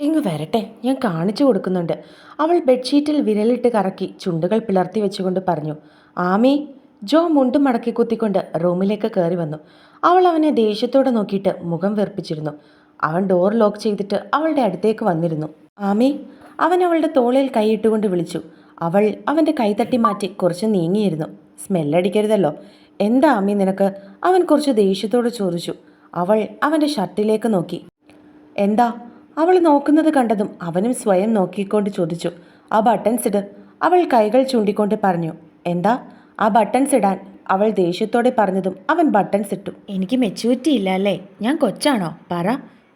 ഇങ്ങ് വരട്ടെ ഞാൻ കാണിച്ചു കൊടുക്കുന്നുണ്ട്. അവൾ ബെഡ്ഷീറ്റിൽ വിരലിട്ട് കറക്കി ചുണ്ടുകൾ പിളർത്തി വെച്ചുകൊണ്ട് പറഞ്ഞു ആമി. ജോ മുണ്ടും മടക്കി കുത്തിക്കൊണ്ട് റൂമിലേക്ക് കയറി വന്നു. അവൾ അവനെ ദേഷ്യത്തോടെ നോക്കിയിട്ട് മുഖം വെറുപ്പിച്ചിരുന്നു. അവൻ ഡോർ ലോക്ക് ചെയ്തിട്ട് അവളുടെ അടുത്തേക്ക് വന്നിരുന്നു. ആമി. അവൻ അവളുടെ തോളിൽ കൈയിട്ടുകൊണ്ട് വിളിച്ചു. അവൾ അവന്റെ കൈ തട്ടി മാറ്റി കുറച്ച് നീങ്ങിയിരുന്നു. സ്മെല്ലടിക്കരുതല്ലോ. എന്താ ആമി നിനക്ക്? അവൻ കുറച്ച് ദേഷ്യത്തോടെ ചോദിച്ചു. അവൾ അവന്റെ ഷർട്ടിലേക്ക് നോക്കി. എന്താ? അവൾ നോക്കുന്നത് കണ്ടതും അവനും സ്വയം നോക്കിക്കൊണ്ട് ചോദിച്ചു ആ ബട്ടൺസ് ഇട്. അവൾ കൈകൾ ചൂണ്ടിക്കൊണ്ട് പറഞ്ഞു എന്താ? ആ ബട്ടൺസ് ഇടാൻ. അവൾ ദേഷ്യത്തോടെ പറഞ്ഞതും അവൻ ബട്ടൺസ് ഇട്ടു. എനിക്ക് മെച്യൂരിറ്റി ഇല്ല അല്ലേ? ഞാൻ കൊച്ചാണോ? പറ.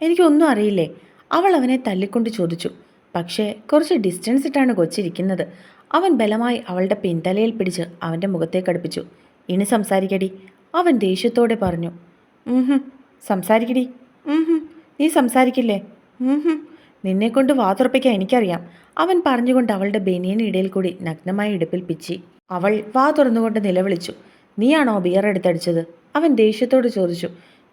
എനിക്കൊന്നും അറിയില്ലേ? അവൾ അവനെ തല്ലിക്കൊണ്ട് ചോദിച്ചു പക്ഷേ കുറച്ച് ഡിസ്റ്റൻസ് ഇട്ടാണ് കൊച്ചിരിക്കുന്നത്. അവൻ ബലമായി അവളുടെ പിന്തലയിൽ പിടിച്ച് അവന്റെ മുഖത്തേക്ക് അടുപ്പിച്ചു ഇനി സംസാരിക്കടി. അവൻ ദേഷ്യത്തോടെ പറഞ്ഞു സംസാരിക്കടി. നീ സംസാരിക്കില്ലേ? നിന്നെക്കൊണ്ട് വാതുറപ്പിക്കാൻ എനിക്കറിയാം. അവൻ പറഞ്ഞുകൊണ്ട് അവളുടെ ബനിയനിടയിൽ കൂടി നഗ്നമായി ഇടുപ്പിൽ പിച്ചി. അവൾ വാ തുറന്നുകൊണ്ട് നിലവിളിച്ചു. നീയാണോ ബിയർ എടുത്തടിച്ചത്? അവൻ ദേഷ്യത്തോട് ചോദിച്ചു.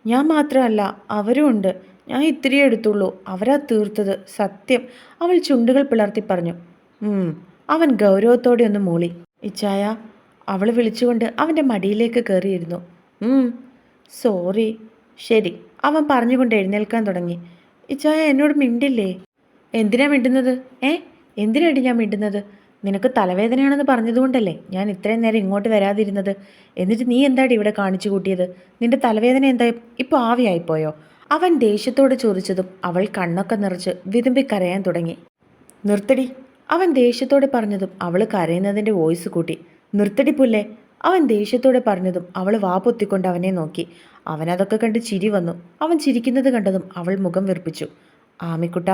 ഞാൻ മാത്രമല്ല അവരും ഉണ്ട്. ഞാൻ ഇത്തിരിയേ എടുത്തുള്ളൂ. അവരാ തീർത്തത്. സത്യം. അവൾ ചുണ്ടുകൾ പിളർത്തി പറഞ്ഞു. അവൻ ഗൗരവത്തോടെ ഒന്ന് മൂളി. ഇച്ചായ അവൾ വിളിച്ചുകൊണ്ട് അവന്റെ മടിയിലേക്ക് കയറിയിരുന്നു. "ഉം, സോറി. ശരി. അവൻ പറഞ്ഞുകൊണ്ട് എഴുന്നേൽക്കാൻ തുടങ്ങി. ഇച്ചായ എന്നോട് മിണ്ടില്ലേ? എന്തിനാ മിണ്ടുന്നത്? ഏ? എന്തിനാടി ഞാൻ മിണ്ടുന്നത്? നിനക്ക് തലവേദനയാണെന്ന് പറഞ്ഞതുകൊണ്ടല്ലേ ഞാൻ ഇത്രയും നേരം ഇങ്ങോട്ട് വരാതിരുന്നത്? എന്നിട്ട് നീ എന്താടി ഇവിടെ കാണിച്ചു കൂട്ടിയത്? നിന്റെ തലവേദന എന്താ? ഇപ്പോൾ ആവിയായിപ്പോയോ? അവൻ ദേഷ്യത്തോട് ചോദിച്ചതും അവൾ കണ്ണൊക്കെ നിറച്ച് വിതുമ്പി കരയാൻ തുടങ്ങി. നിർത്തടി. അവൻ ദേഷ്യത്തോടെ പറഞ്ഞതും അവൾ കരയുന്നതിന്റെ വോയിസ് കൂട്ടി. നിർത്തടി പുല്ലേ? അവൻ ദേഷ്യത്തോടെ പറഞ്ഞതും അവൾ വാ പൊത്തിക്കൊണ്ട് അവനെ നോക്കി. അവനതൊക്കെ കണ്ട് ചിരി വന്നു. അവൻ ചിരിക്കുന്നത് കണ്ടതും അവൾ മുഖം വെറുപ്പിച്ചു. ആമിക്കുട്ട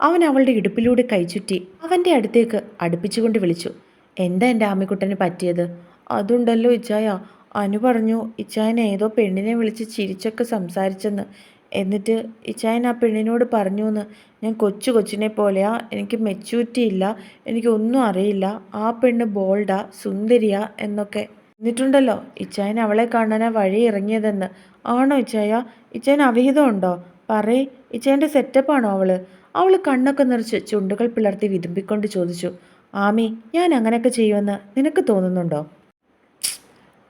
അവൻ അവളുടെ ഇടുപ്പിലൂടെ കൈചുറ്റി അവന്റെ അടുത്തേക്ക് അടുപ്പിച്ചുകൊണ്ട് വിളിച്ചു. എന്താ എന്റെ ആമിക്കുട്ടന് പറ്റിയത്? അതുണ്ടല്ലോ ഇച്ചായ. അനു പറഞ്ഞു ഇച്ചായൻ ഏതോ പെണ്ണിനെ വിളിച്ച് ചിരിച്ചൊക്കെ സംസാരിച്ചെന്ന്. എന്നിട്ട് ഇച്ചായൻ ആ പെണ്ണിനോട് പറഞ്ഞു എന്ന് ഞാൻ കൊച്ചു കൊച്ചിനെ പോലെയാ. എനിക്ക് മെച്യൂരിറ്റി ഇല്ല. എനിക്കൊന്നും അറിയില്ല. ആ പെണ്ണ് ബോൾഡാ സുന്ദരിയാ എന്നൊക്കെ എന്നിട്ടുണ്ടല്ലോ ഇച്ചായൻ അവളെ കാണാനാ വഴി ഇറങ്ങിയതെന്ന്. ആണോ ഇച്ചായ? ഇച്ചായൻ അവിഹിതമുണ്ടോ? പറയ് ഇച്ചായന്റെ സെറ്റപ്പാണോ അവൾ? അവൾ കണ്ണൊക്കെ നിറച്ച് ചുണ്ടുകൾ പിളർത്തി വിതുമ്പിക്കൊണ്ട് ചോദിച്ചു. ആമി ഞാൻ അങ്ങനെയൊക്കെ ചെയ്യുമെന്ന് നിനക്ക് തോന്നുന്നുണ്ടോ?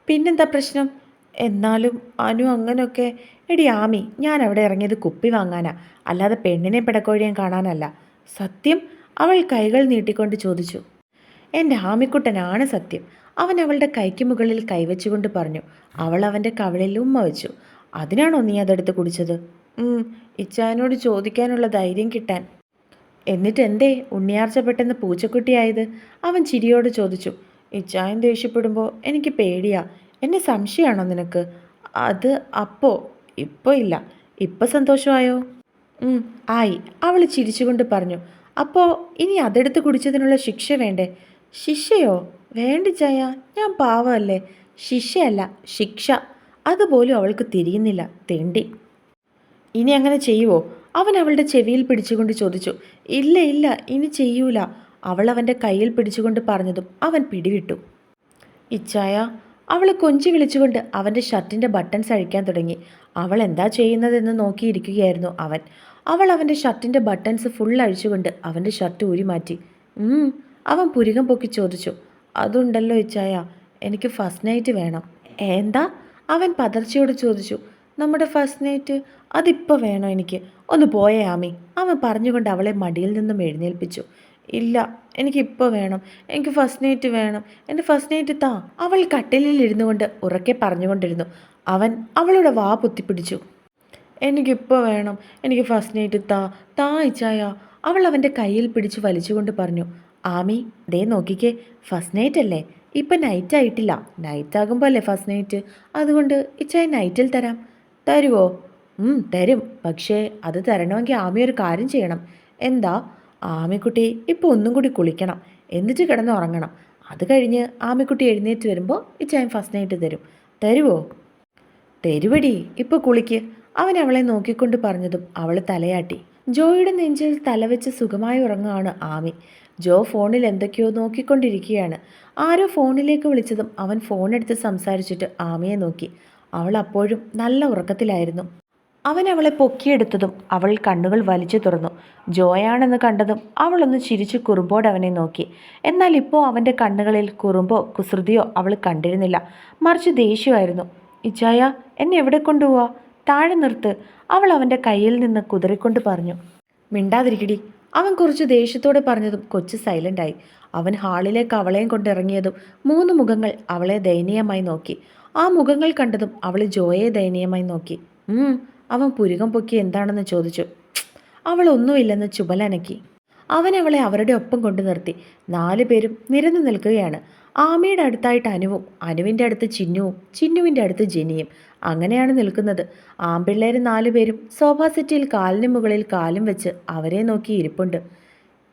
പിന്നെന്താ പ്രശ്നം? എന്നാലും അനു അങ്ങനെയൊക്കെ എടി ആമി ഞാൻ അവിടെ ഇറങ്ങിയത് കുപ്പി വാങ്ങാനാ. അല്ലാതെ പെണ്ണിനെ പിടക്കോഴിയും കാണാനല്ല. സത്യം അവൾ കൈകൾ നീട്ടിക്കൊണ്ട് ചോദിച്ചു. എന്റെ ആമിക്കുട്ടനാണ് സത്യം. അവൻ അവളുടെ കൈക്ക് മുകളിൽ കൈവച്ചുകൊണ്ട് പറഞ്ഞു അവൾ അവന്റെ കവളിൽ ഉമ്മ വെച്ചു. അതിനാണോ നീ അതെടുത്ത് കുടിച്ചത്? ഇച്ചാനോട് ചോദിക്കാനുള്ള ധൈര്യം കിട്ടാൻ. എന്നിട്ട് എന്തേ? ഉണ്ണിയാർച്ച പെട്ടെന്ന് പൂച്ചക്കുട്ടിയായത്? അവൻ ചിരിയോട് ചോദിച്ചു ഇച്ചായൻ ദേഷ്യപ്പെടുമ്പോൾ എനിക്ക് പേടിയാ. എന്നെ സംശയമാണോ നിനക്ക്? അത് അപ്പോ? ഇപ്പോൾ ഇല്ല. ഇപ്പോൾ സന്തോഷമായോ? ആയി. അവൾ ചിരിച്ചുകൊണ്ട് പറഞ്ഞു അപ്പോൾ ഇനി അതെടുത്ത് കുടിച്ചതിനുള്ള ശിക്ഷ വേണ്ടേ? ശിക്ഷയോ? വേണ്ട ചായ ഞാൻ പാവമല്ലേ? ശിക്ഷയല്ല ശിക്ഷ. അതുപോലും അവൾക്ക് തിരിയുന്നില്ല തെണ്ടി. ഇനി അങ്ങനെ ചെയ്യുവോ? അവൻ അവളുടെ ചെവിയിൽ പിടിച്ചുകൊണ്ട് ചോദിച്ചു. ഇല്ല ഇല്ല ഇനി ചെയ്യൂല. അവൾ അവന്റെ കയ്യിൽ പിടിച്ചുകൊണ്ട് പറഞ്ഞതും അവൻ പിടിവിട്ടു. ഇച്ചായ അവളെ കൊഞ്ചി വിളിച്ചുകൊണ്ട് അവന്റെ ഷർട്ടിന്റെ ബട്ടൺസ് അഴിക്കാൻ തുടങ്ങി. അവൾ എന്താ ചെയ്യുന്നതെന്ന് നോക്കിയിരിക്കുകയായിരുന്നു അവൻ. അവൾ അവന്റെ ഷർട്ടിന്റെ ബട്ടൺസ് ഫുൾ അഴിച്ചുകൊണ്ട് അവന്റെ ഷർട്ട് ഊരി മാറ്റി അവൻ പുരികം പൊക്കി ചോദിച്ചു അതുണ്ടല്ലോ ഇച്ചായ എനിക്ക് ഫസ്റ്റ് നൈറ്റ് വേണം. എന്താ? അവൻ പതർച്ചയോട് ചോദിച്ചു നമ്മുടെ ഫസ്റ്റ് നൈറ്റ് അതിപ്പോൾ വേണോ എനിക്ക്? ഒന്ന് പോയേ ആമി. അവൻ പറഞ്ഞുകൊണ്ട് അവളെ മടിയിൽ നിന്നും എഴുന്നേൽപ്പിച്ചു ഇല്ല എനിക്കിപ്പോൾ വേണം. എനിക്ക് ഫസ്റ്റ് നൈറ്റ് വേണം. എന്റെ ഫസ്റ്റ് നൈറ്റ് താ. അവൾ കട്ടിലിൽ ഇരുന്നു കൊണ്ട് ഉറക്കെ പറഞ്ഞുകൊണ്ടിരുന്നു. അവൻ അവളുടെ വാ പൊത്തിപ്പിടിച്ചു എനിക്കിപ്പോൾ വേണം. എനിക്ക് ഫസ്റ്റ് നൈറ്റ് താ. താ ഇച്ചായ. അവൾ അവന്റെ കയ്യിൽ പിടിച്ച് വലിച്ചുകൊണ്ട് പറഞ്ഞു ആമി ദേ നോക്കിക്കേ ഫസ്റ്റ് നൈറ്റ് അല്ലേ? ഇപ്പം നൈറ്റ് ആയിട്ടില്ല. നൈറ്റ് ആകുമ്പോൾ അല്ലേ ഫസ്റ്റ് നൈറ്റ് അതുകൊണ്ട് ഇച്ചായ നൈറ്റിൽ തരാം. തരുവോ? ഉം, തരും. പക്ഷേ അത് തരണമെങ്കിൽ ആമി ഒരു കാര്യം ചെയ്യണം. എന്താ? ആമിക്കുട്ടി ഇപ്പോൾ ഒന്നും കൂടി കുളിക്കണം. എന്നിട്ട് കിടന്ന് ഉറങ്ങണം. അത് കഴിഞ്ഞ് ആമിക്കുട്ടി എഴുന്നേറ്റ് വരുമ്പോൾ ഇച്ചായൻ ഫസ്റ്റ് നൈറ്റ് തരും. തരുവോ? തരുവടി. ഇപ്പോൾ കുളിക്ക്. അവൻ അവളെ നോക്കിക്കൊണ്ട് പറഞ്ഞതും അവൾ തലയാട്ടി. ജോയുടെ നെഞ്ചിൽ തലവെച്ച് സുഖമായി ഉറങ്ങുകയാണ് ആമി. ജോ ഫോണിൽ എന്തൊക്കെയോ നോക്കിക്കൊണ്ടിരിക്കുകയാണ്. ആരോ ഫോണിലേക്ക് വിളിച്ചതും അവൻ ഫോണെടുത്ത് സംസാരിച്ചിട്ട് ആമിയെ നോക്കി. അവൾ അപ്പോഴും നല്ല ഉറക്കത്തിലായിരുന്നു. അവൻ അവളെ പൊക്കിയെടുത്തതും അവൾ കണ്ണുകൾ വലിച്ചു തുറന്നു. ജോയാണെന്ന് കണ്ടതും അവളൊന്ന് ചിരിച്ചു കുറുമ്പോട് അവനെ നോക്കി. എന്നാൽ ഇപ്പോൾ അവന്റെ കണ്ണുകളിൽ കുറുമ്പോ കുസൃതിയോ അവൾ കണ്ടിരുന്നില്ല. മറിച്ച് ദേഷ്യമായിരുന്നു. ഇച്ചായ എന്നെ എവിടെ കൊണ്ടുപോവാ? താഴെ നിർത്ത് അവൾ അവന്റെ കയ്യിൽ നിന്ന് കുതിറിക്കൊണ്ട് പറഞ്ഞു മിണ്ടാതിരിക്കടി. അവൻ കുറച്ച് ദേഷ്യത്തോടെ പറഞ്ഞതും കൊച്ചു സൈലന്റായി അവൻ ഹാളിലേക്ക് അവളെയും കൊണ്ടിറങ്ങിയതും മൂന്ന് മുഖങ്ങൾ അവളെ ദയനീയമായി നോക്കി. ആ മുഖങ്ങൾ കണ്ടതും അവൾ ജോയെ ദയനീയമായി നോക്കി. അവൻ പുരുകം പൊക്കി എന്താണെന്ന് ചോദിച്ചു. അവൾ ഒന്നുമില്ലെന്ന് ചുബലനക്കി അവൻ അവളെ അവരുടെ ഒപ്പം കൊണ്ടു നിർത്തി. നാലു പേരും നിരന്നു നിൽക്കുകയാണ്. ആമയുടെ അടുത്തായിട്ട് അനുവും അനുവിന്റെ അടുത്ത് ചിന്നുവും ചിന്നുവിന്റെ അടുത്ത് ജെനിയും അങ്ങനെയാണ് നിൽക്കുന്നത്. ആമ്പിള്ളേർ നാലുപേരും സോഫാ സെറ്റിൽ കാലിന് മുകളിൽ കാലും വെച്ച് അവരെ നോക്കി ഇരിപ്പുണ്ട്.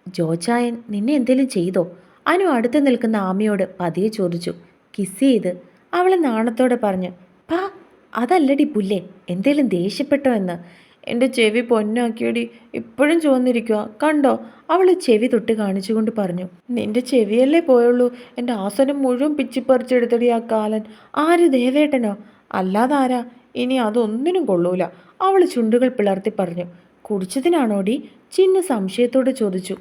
ജോചായൻ നിന്നെ എന്തേലും ചെയ്തോ? അനു അടുത്ത് നിൽക്കുന്ന ആമയോട് പതിയെ ചോദിച്ചു. കിസ് ചെയ്ത്? അവളെ നാണത്തോടെ പറഞ്ഞു. പാ അതല്ലടി പുല്ലേ എന്തേലും ദേഷ്യപ്പെട്ടോ എന്ന്? എന്റെ ചെവി പൊന്നാക്കിയടി. ഇപ്പോഴും ചുവന്നിരിക്കുക കണ്ടോ? അവൾ ചെവി തൊട്ട് കാണിച്ചുകൊണ്ട് പറഞ്ഞു. നിന്റെ ചെവിയല്ലേ പോയുള്ളൂ. എന്റെ ആസനം മുഴുവൻ പിച്ചിപ്പറിച്ചെടുത്തടി ആ കാലൻ. ആര് ദേവേട്ടനോ? അല്ലാതാരാ? ഇനി അതൊന്നിനും കൊള്ളൂല. അവൾ ചുണ്ടുകൾ പിളർത്തി പറഞ്ഞു. കുടിച്ചതിനാണോടി? ചിന്ന സംശയത്തോടെ ചോദിച്ചു.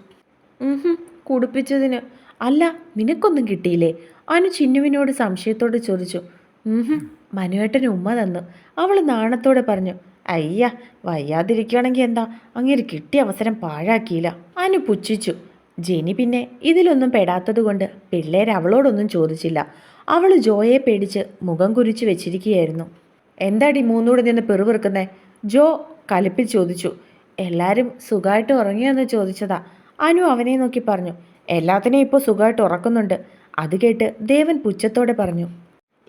കുടിപ്പിച്ചതിന്. അല്ല നിനക്കൊന്നും കിട്ടിയില്ലേ? അനു ചിന്നുവിനോട് സംശയത്തോടെ ചോദിച്ചു. മനുവേട്ടന് ഉമ്മ തന്നു. അവൾ നാണത്തോടെ പറഞ്ഞു. അയ്യ വയ്യാതിരിക്കുകയാണെങ്കിൽ എന്താ? അങ്ങനെ കിട്ടിയ അവസരം പാഴാക്കിയില്ല. അനു പുച്ഛിച്ചു. ജെനി പിന്നെ ഇതിലൊന്നും പെടാത്തത് കൊണ്ട് പിള്ളേർ അവളോടൊന്നും ചോദിച്ചില്ല. അവൾ ജോയെ പേടിച്ച് മുഖം കുരിച്ചു വെച്ചിരിക്കുകയായിരുന്നു. എന്താടി മൂന്നൂടെ നിന്ന് പെറുപിറുക്കുന്നേ ജോ കലിപ്പിൽ ചോദിച്ചു. എല്ലാവരും സുഖമായിട്ട് ഉറങ്ങിയെന്ന് ചോദിച്ചതാ. അനു അവനെ നോക്കി പറഞ്ഞു. എല്ലാത്തിനെയും ഇപ്പോൾ സുഖമായിട്ട് ഉറക്കുന്നുണ്ട്. അത് കേട്ട് ദേവൻ പുച്ഛത്തോടെ പറഞ്ഞു.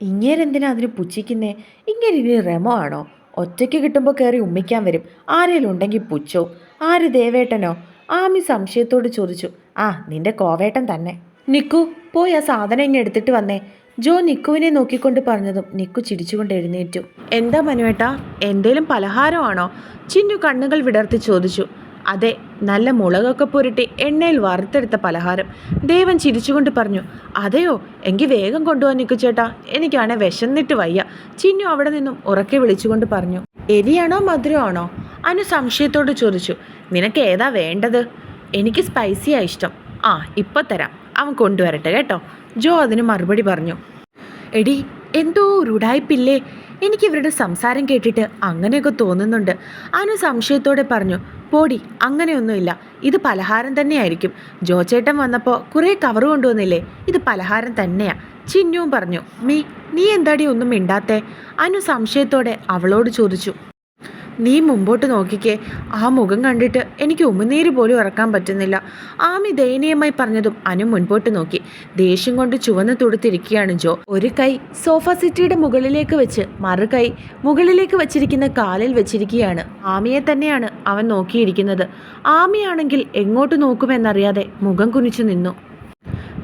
ഇങ്ങേരെന്തിനാ അതിന് പുച്ഛിക്കുന്നേ? ഇങ്ങനെ ഇനി റെമോ ആണോ? ഒറ്റയ്ക്ക് കിട്ടുമ്പോൾ കയറി ഉമ്മിക്കാൻ വരും. ആരേലും ഉണ്ടെങ്കിൽ പുച്ഛോ. ആര് ദേവേട്ടനോ? ആമി സംശയത്തോട് ചോദിച്ചു. ആ നിന്റെ കോവേട്ടൻ തന്നെ. നിക്കു പോയി ആ സാധനം ഇങ്ങ് എടുത്തിട്ട് വന്നേ. ജോ നിക്കുവിനെ നോക്കിക്കൊണ്ട് പറഞ്ഞതും നിക്കു ചിരിച്ചുകൊണ്ട് എഴുന്നേറ്റു. എന്താ മനുവേട്ടാ? എന്തേലും പലഹാരമാണോ? ചിന്നു കണ്ണുകൾ വിടർത്തി ചോദിച്ചു. അതെ നല്ല മുളകൊക്കെ പുരട്ടി എണ്ണയിൽ വറുത്തെടുത്ത പലഹാരം. ദേവൻ ചിരിച്ചുകൊണ്ട് പറഞ്ഞു അതെയോ എങ്കിൽ വേഗം കൊണ്ടുപോകാൻ നിൽക്കു ചേട്ടാ. എനിക്കാണെ വിശന്നിട്ട് വയ്യ. ചിന്നു അവിടെ നിന്നും ഉറക്കെ വിളിച്ചുകൊണ്ട് പറഞ്ഞു എരിയാണോ മധുരമാണോ അനു സംശയത്തോട് ചോദിച്ചു നിനക്ക് ഏതാ വേണ്ടത്? എനിക്ക് സ്പൈസിയാ ഇഷ്ടം. ആ ഇപ്പൊ തരാം. അവൻ കൊണ്ടുവരട്ടെ കേട്ടോ. ജോ അതിന് മറുപടി പറഞ്ഞു എടി എന്തോ ഒരു എനിക്ക് ഇവരുടെ സംസാരം കേട്ടിട്ട് അങ്ങനെയൊക്കെ തോന്നുന്നുണ്ട്. അനു സംശയത്തോടെ പറഞ്ഞു പോടി അങ്ങനെയൊന്നുമില്ല. ഇത് പലഹാരം തന്നെയായിരിക്കും. ജോചേട്ടൻ വന്നപ്പോൾ കുറേ കവർ കൊണ്ടുവന്നില്ലേ? ഇത് പലഹാരം തന്നെയാ. ചിന്നുവും പറഞ്ഞു മീ നീ എന്താടി ഒന്നും മിണ്ടാത്തേ? അനു സംശയത്തോടെ അവളോട് ചോദിച്ചു നീ മുമ്പോട്ട് നോക്കിക്കേ. ആ മുഖം കണ്ടിട്ട് എനിക്ക് ഉമിനീര് പോലും ഇറക്കാൻ പറ്റുന്നില്ല. ആമി ദയനീയമായി പറഞ്ഞതും അനു മുൻപോട്ട് നോക്കി. ദേഷ്യം കൊണ്ട് ചുവന്ന് തുടുത്തിരിക്കുകയാണ് ജോ. ഒരു കൈ സോഫ സിറ്റിയുടെ മുകളിലേക്ക് വെച്ച് മറു കൈ മുകളിലേക്ക് വെച്ചിരിക്കുന്ന കാലിൽ വെച്ചിരിക്കുകയാണ്. ആമിയെ തന്നെയാണ് അവൻ നോക്കിയിരിക്കുന്നത്. ആമിയാണെങ്കിൽ എങ്ങോട്ട് നോക്കുമെന്നറിയാതെ മുഖം കുനിച്ചു നിന്നു.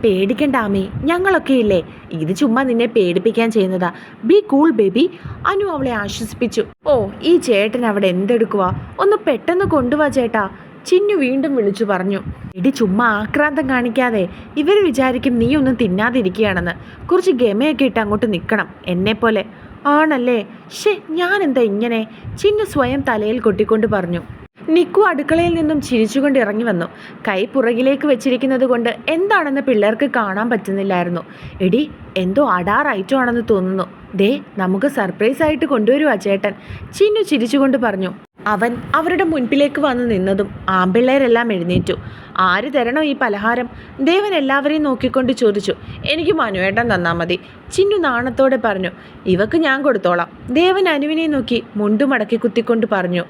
പേടിക്കണ്ട ആമി. ഞങ്ങളൊക്കെ ഇല്ലേ ഇത് ചുമ്മാ നിന്നെ പേടിപ്പിക്കാൻ ചെയ്യുന്നതാ. ബി കൂൾ ബേബി അനു അവളെ ആശ്വസിപ്പിച്ചു. ഓ ഈ ചേട്ടൻ അവിടെ എന്തെടുക്കുക ഒന്ന് പെട്ടെന്ന് കൊണ്ടുവാ ചേട്ടാ. ചിന്നു വീണ്ടും വിളിച്ചു പറഞ്ഞു. ഇടി ചുമ്മാ ആക്രാന്തം കാണിക്കാതെ. ഇവർ വിചാരിക്കും നീ ഒന്നും തിന്നാതിരിക്കുകയാണെന്ന്. കുറച്ച് ഗമയൊക്കെ ഇട്ട് അങ്ങോട്ട് നിൽക്കണം എന്നെപ്പോലെ. ആണല്ലേ? ഷേ ഞാനെന്താ ഇങ്ങനെ? ചിന്നു സ്വയം തലയിൽ കൊട്ടിക്കൊണ്ട് പറഞ്ഞു. നിക്കു അടുക്കളയിൽ നിന്നും ചിരിച്ചുകൊണ്ട് ഇറങ്ങി വന്നു. കൈ പുറകിലേക്ക് വെച്ചിരിക്കുന്നത് കൊണ്ട് എന്താണെന്ന് പിള്ളേർക്ക് കാണാൻ പറ്റുന്നില്ലായിരുന്നു. എടി എന്തോ അടാർ ഐറ്റം ആണെന്ന് തോന്നുന്നു. ദേ നമുക്ക് സർപ്രൈസ് ആയിട്ട് കൊണ്ടുവരുവാ ചേട്ടൻ ചിന്നു ചിരിച്ചുകൊണ്ട് പറഞ്ഞു. അവൻ അവരുടെ മുൻപിലേക്ക് വന്ന് നിന്നതും ആമ്പിള്ളേരെല്ലാം എഴുന്നേറ്റു. ആര് തരണോ ഈ പലഹാരം? ദേവൻ എല്ലാവരെയും നോക്കിക്കൊണ്ട് ചോദിച്ചു. എനിക്ക് മനുവേട്ടൻ തന്നാൽ മതി. ചിന്നു നാണത്തോടെ പറഞ്ഞു. ഇവക്ക് ഞാൻ കൊടുത്തോളാം. ദേവൻ അനുവിനെ നോക്കി മുണ്ടുമടക്കി കുത്തിക്കൊണ്ട് പറഞ്ഞു.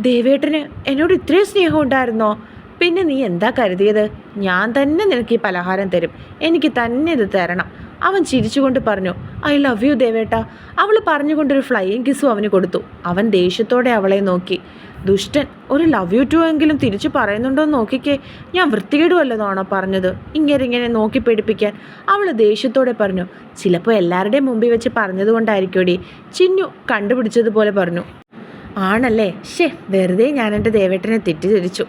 ദേവേട്ടന് എന്നോട് ഇത്രയും സ്നേഹം ഉണ്ടായിരുന്നോ? പിന്നെ നീ എന്താ കരുതിയത്? ഞാൻ തന്നെ നിനക്ക് ഈ പലഹാരം തരും. എനിക്ക് തന്നെ ഇത് തരണം. അവൻ ചിരിച്ചുകൊണ്ട് പറഞ്ഞു ഐ ലവ് യു ദേവേട്ട. അവൾ പറഞ്ഞുകൊണ്ടൊരു ഫ്ലൈയിങ് കിസ്സും അവന് കൊടുത്തു. അവൻ ദേഷ്യത്തോടെ അവളെ നോക്കി. ദുഷ്ടൻ ഒരു ലവ് യു ടു എങ്കിലും തിരിച്ചു പറയുന്നുണ്ടോ എന്ന് നോക്കിക്കേ. ഞാൻ വൃത്തികേടുവല്ലതാണോ പറഞ്ഞത്? ഇങ്ങനെ ഇങ്ങനെ നോക്കി പേടിപ്പിക്കാൻ. അവൾ ദേഷ്യത്തോടെ പറഞ്ഞു ചിലപ്പോൾ എല്ലാവരുടെയും മുമ്പിൽ വെച്ച് പറഞ്ഞതുകൊണ്ടായിരിക്കും ചിന്നു കണ്ടുപിടിച്ചതുപോലെ പറഞ്ഞു. ആണല്ലേ? ഷേ വെറുതെ ഞാൻ എന്റെ ദേവേട്ടനെ തെറ്റിദ്ധരിച്ചു.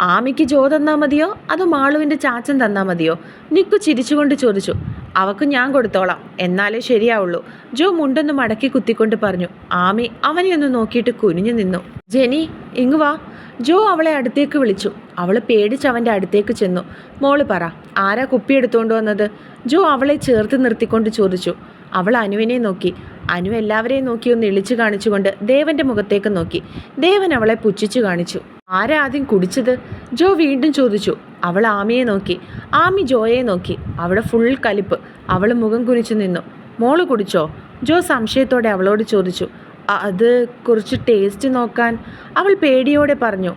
ആമിക്ക് ജോ തന്നാൽ മതിയോ? അതോ മാളുവിന്റെ ചാച്ചൻ തന്നാൽ മതിയോ? നിക്കു ചിരിച്ചുകൊണ്ട് ചോദിച്ചു. അവക്ക് ഞാൻ കൊടുത്തോളാം. എന്നാലേ ശരിയാവുള്ളൂ. ജോ മുണ്ടൊന്ന് മടക്കി കുത്തിക്കൊണ്ട് പറഞ്ഞു. ആമി അവനെ ഒന്ന് നോക്കിയിട്ട് കുനിഞ്ഞു നിന്നു. ജെനി ഇങ്ങ് വാ. ജോ അവളെ അടുത്തേക്ക് വിളിച്ചു. അവൾ പേടിച്ച് അവന്റെ അടുത്തേക്ക് ചെന്നു. മോൾ പറ ആരാ കുപ്പി എടുത്തുകൊണ്ട് വന്നത്? ജോ അവളെ ചേർത്ത് നിർത്തിക്കൊണ്ട് ചോദിച്ചു. അവൾ അനുവിനെ നോക്കി. അനു എല്ലാവരെയും നോക്കി ഒന്ന് ഇളിച്ചു കാണിച്ചുകൊണ്ട് ദേവന്റെ മുഖത്തേക്ക് നോക്കി. ദേവൻ അവളെ പുച്ഛിച്ചു കാണിച്ചു. ആരാ ആദ്യം കുടിച്ചത്? ജോ വീണ്ടും ചോദിച്ചു. അവൾ ആമിയെ നോക്കി. ആമി ജോയെ നോക്കി. അവളെ ഫുൾ കലിപ്പ്. അവൾ മുഖം കുനിച്ചു നിന്നു. മോൾ കുടിച്ചോ? ജോ സംശയത്തോടെ അവളോട് ചോദിച്ചു. അത് കുറച്ച് ടേസ്റ്റ് നോക്കാൻ. അവൾ പേടിയോടെ പറഞ്ഞു.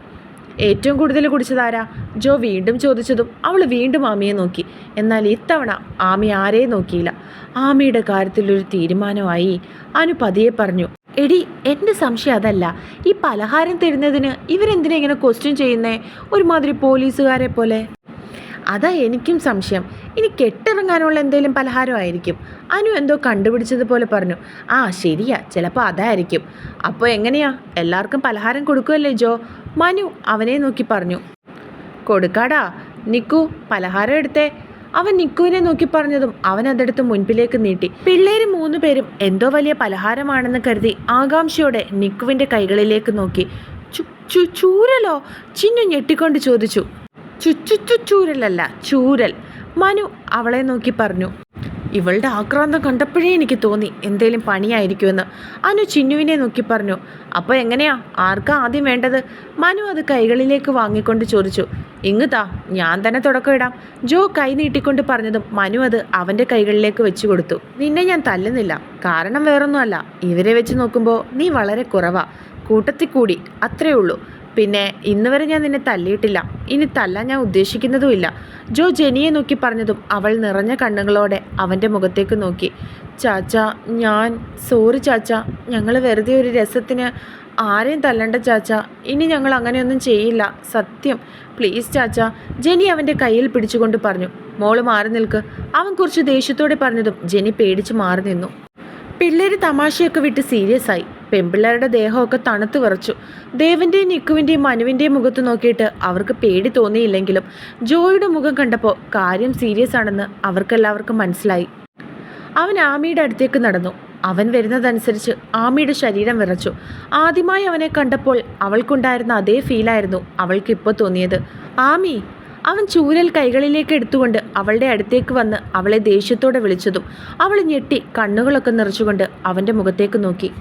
ഏറ്റവും കൂടുതൽ കുടിച്ചതാരാ ജോ വീണ്ടും ചോദിച്ചതും അവൾ വീണ്ടും ആമിയെ നോക്കി. എന്നാൽ ഇത്തവണ ആമി ആരെയും നോക്കിയില്ല. ആമിയുടെ കാര്യത്തിൽ ഒരു തീരുമാനമായി. അനു പതിയെ പറഞ്ഞു എടി എന്റെ സംശയം അതല്ല. ഈ പലഹാരം തരുന്നതിന് ഇവരെന്തിനാ ഇങ്ങനെ ക്വസ്റ്റ്യൻ ചെയ്യുന്നേ? ഒരുമാതിരി പോലീസുകാരെ പോലെ. അതാ എനിക്കും സംശയം. ഇനി കെട്ടിറങ്ങാനുള്ള എന്തെങ്കിലും പലഹാരമായിരിക്കും അനു എന്തോ കണ്ടുപിടിച്ചതുപോലെ പറഞ്ഞു ആ ശരിയാ. ചിലപ്പോൾ അതായിരിക്കും. അപ്പോൾ എങ്ങനെയാ? എല്ലാവർക്കും പലഹാരം കൊടുക്കുമല്ലേ ജോ? മനു അവനെ നോക്കി പറഞ്ഞു. കൊടുക്കാടാ നിക്കു പലഹാരം എടുത്തേ. അവൻ നിക്കുവിനെ നോക്കി പറഞ്ഞതും അവൻ അതെടുത്ത് മുൻപിലേക്ക് നീട്ടി. പിള്ളേര് മൂന്ന് പേരും എന്തോ വലിയ പലഹാരമാണെന്ന് കരുതി ആകാംക്ഷയോടെ നിക്കുവിന്റെ കൈകളിലേക്ക് നോക്കി. ചു ചു ചൂരലോ? ചിന്നു ഞെട്ടിക്കൊണ്ട് ചോദിച്ചു. ചുച്ചു ചൂരലല്ല ചൂരൽ. മനു അവളെ നോക്കി പറഞ്ഞു. ഇവളുടെ ആക്രാന്തം കണ്ടപ്പോഴേ എനിക്ക് തോന്നി എന്തേലും പണിയായിരിക്കുമെന്ന്. അനു ചിന്നുവിനെ നോക്കി പറഞ്ഞു അപ്പോൾ എങ്ങനെയാ? ആർക്കാ ആദ്യം വേണ്ടത്? മനു അത് കൈകളിലേക്ക് വാങ്ങിക്കൊണ്ട് ചോദിച്ചു ഇങ്ങ് താ ഞാൻ തന്നെ തുടക്കം ഇടാം. ജോ കൈ നീട്ടിക്കൊണ്ട് പറഞ്ഞതും മനു അത് അവന്റെ കൈകളിലേക്ക് വെച്ചു കൊടുത്തു. നിന്നെ ഞാൻ തല്ലുന്നില്ല. കാരണം വേറൊന്നുമല്ല. ഇവരെ വെച്ച് നോക്കുമ്പോൾ നീ വളരെ കുറവാ. കൂട്ടത്തിൽ കൂടി. അത്രേ ഉള്ളൂ. പിന്നെ ഇന്ന് വരെ ഞാൻ നിന്നെ തല്ലിയിട്ടില്ല. ഇനി തല്ല ഞാൻ ഉദ്ദേശിക്കുന്നതുമില്ല ജോ ജെനിയെ നോക്കി പറഞ്ഞതും അവൾ നിറഞ്ഞ കണ്ണുകളോടെ അവന്റെ മുഖത്തേക്ക് നോക്കി. ചാച്ച ഞാൻ സോറി ചാച്ച ഞങ്ങൾ വെറുതെ ഒരു രസത്തിന് ആരെയും തല്ലണ്ട ചാച്ച. ഇനി ഞങ്ങൾ അങ്ങനെയൊന്നും ചെയ്യില്ല. സത്യം. പ്ലീസ് ചാച്ച. ജെനി അവന്റെ കയ്യിൽ പിടിച്ചുകൊണ്ട് പറഞ്ഞു. മോൾ മാറി നിൽക്ക്. അവൻ കുറച്ച് ദേഷ്യത്തോടെ പറഞ്ഞതും ജെനി പേടിച്ച് മാറി നിന്നു. പിള്ളേർ തമാശയൊക്കെ വിട്ട് സീരിയസ് ആയി. പെൺപിള്ളേരുടെ ദേഹമൊക്കെ തണുത്ത് വിറച്ചു. ദേവിന്റെയും നിക്കുവിന്റെയും മനുവിന്റെയും മുഖത്ത് നോക്കിയിട്ട് അവർക്ക് പേടി തോന്നിയില്ലെങ്കിലും ജോയുടെ മുഖം കണ്ടപ്പോൾ കാര്യം സീരിയസ് ആണെന്ന് അവർക്കെല്ലാവർക്കും മനസ്സിലായി. അവൻ ആമിയുടെ അടുത്തേക്ക് നടന്നു. അവൻ വരുന്നതനുസരിച്ച് ആമിയുടെ ശരീരം വിറച്ചു. ആദ്യമായി അവനെ കണ്ടപ്പോൾ അവൾക്കുണ്ടായിരുന്ന അതേ ഫീലായിരുന്നു അവൾക്ക് ഇപ്പോൾ തോന്നിയത്. ആമി അവൻ ചൂരൽ കൈകളിലേക്ക് എടുത്തുകൊണ്ട് അവളുടെ അടുത്തേക്ക് വന്ന് അവളെ ദേഷ്യത്തോടെ വിളിച്ചതും അവൾ ഞെട്ടി കണ്ണുകളൊക്കെ നിറച്ചുകൊണ്ട് അവന്റെ മുഖത്തേക്ക് നോക്കി.